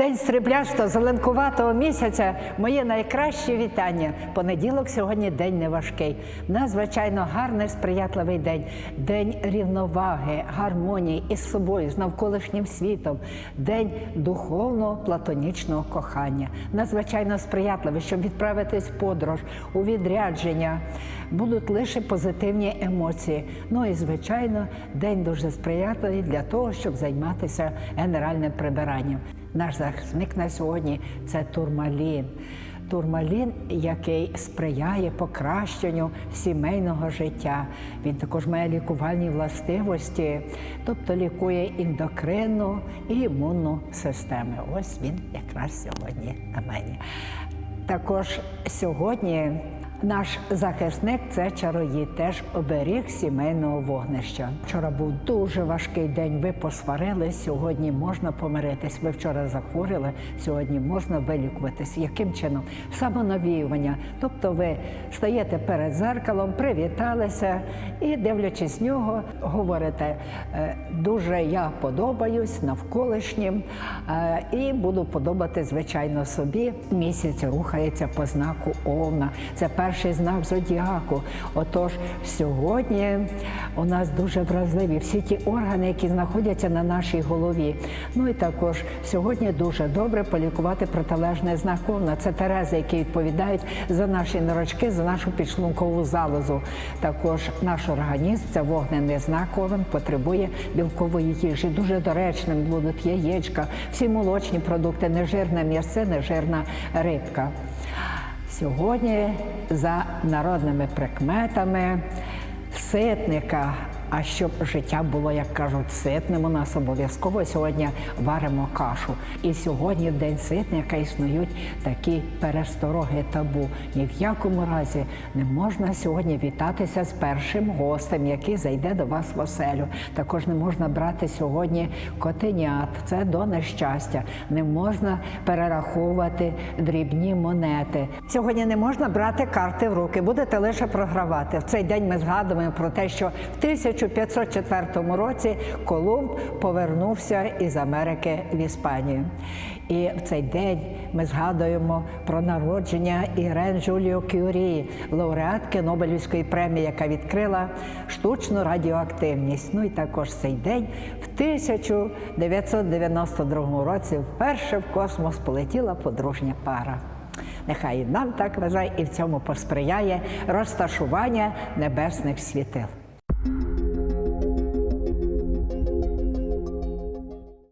день сріблясто зеленкуватого місяця моє найкраще вітання. Понеділок сьогодні день неважкий. Надзвичайно гарний, сприятливий день, день рівноваги, гармонії із собою, з навколишнім світом, день духовного платонічного кохання. Надзвичайно сприятливий, щоб відправитись в подорож у відрядження. Будуть лише позитивні емоції. Ну і звичайно, день дуже сприятливий для того, щоб займатися генеральним прибиранням. Наш захисник на сьогодні це турмалін. Турмалін, який сприяє покращенню сімейного життя. Він також має лікувальні властивості, тобто лікує ендокринну і імунну системи. Ось він якраз сьогодні на мені. Також сьогодні наш захисник це чароїд, теж оберіг сімейного вогнища. Вчора був дуже важкий день. Ви посварились. Сьогодні можна помиритись. Ви вчора захворіли. Сьогодні можна вилікуватись. Яким чином? Самонавіювання. Тобто, ви стаєте перед зеркалом, привіталися і, дивлячись нього, говорите «Е, дуже я подобаюсь навколишнім е, і буду подобати звичайно собі. Місяць рухається по знаку Овна. Це перший знак зодіаку. Отож, сьогодні у нас дуже вразливі всі ті органи, які знаходяться на нашій голові. Ну і також сьогодні дуже добре полікувати протилежний знак. Це терези, які відповідають за наші нирочки, за нашу підшлункову залозу. Також наш організм, це вогнений знак Овен, потребує білкової їжі. Дуже доречним будуть яєчка, всі молочні продукти, нежирне м'ясо, нежирна рибка. Сьогодні за народними прикметами ситника. А щоб життя було, як кажуть, ситним, у нас обов'язково сьогодні варимо кашу. І сьогодні, в день ситника, існують такі перестороги табу. Ні в якому разі не можна сьогодні вітатися з першим гостем, який зайде до вас в оселю. Також не можна брати сьогодні котенят. Це до нещастя. Не можна перераховувати дрібні монети. Сьогодні не можна брати карти в руки, будете лише програвати. В цей день ми згадуємо про те, що в 1504 році Колумб повернувся із Америки в Іспанію. І в цей день ми згадуємо про народження Ірен Джуліо Кюрі, лауреатки Нобелівської премії, яка відкрила штучну радіоактивність. Ну і також цей день в 1992 році вперше в космос полетіла подружня пара. Нехай і нам так везе і в цьому посприяє розташування небесних світил.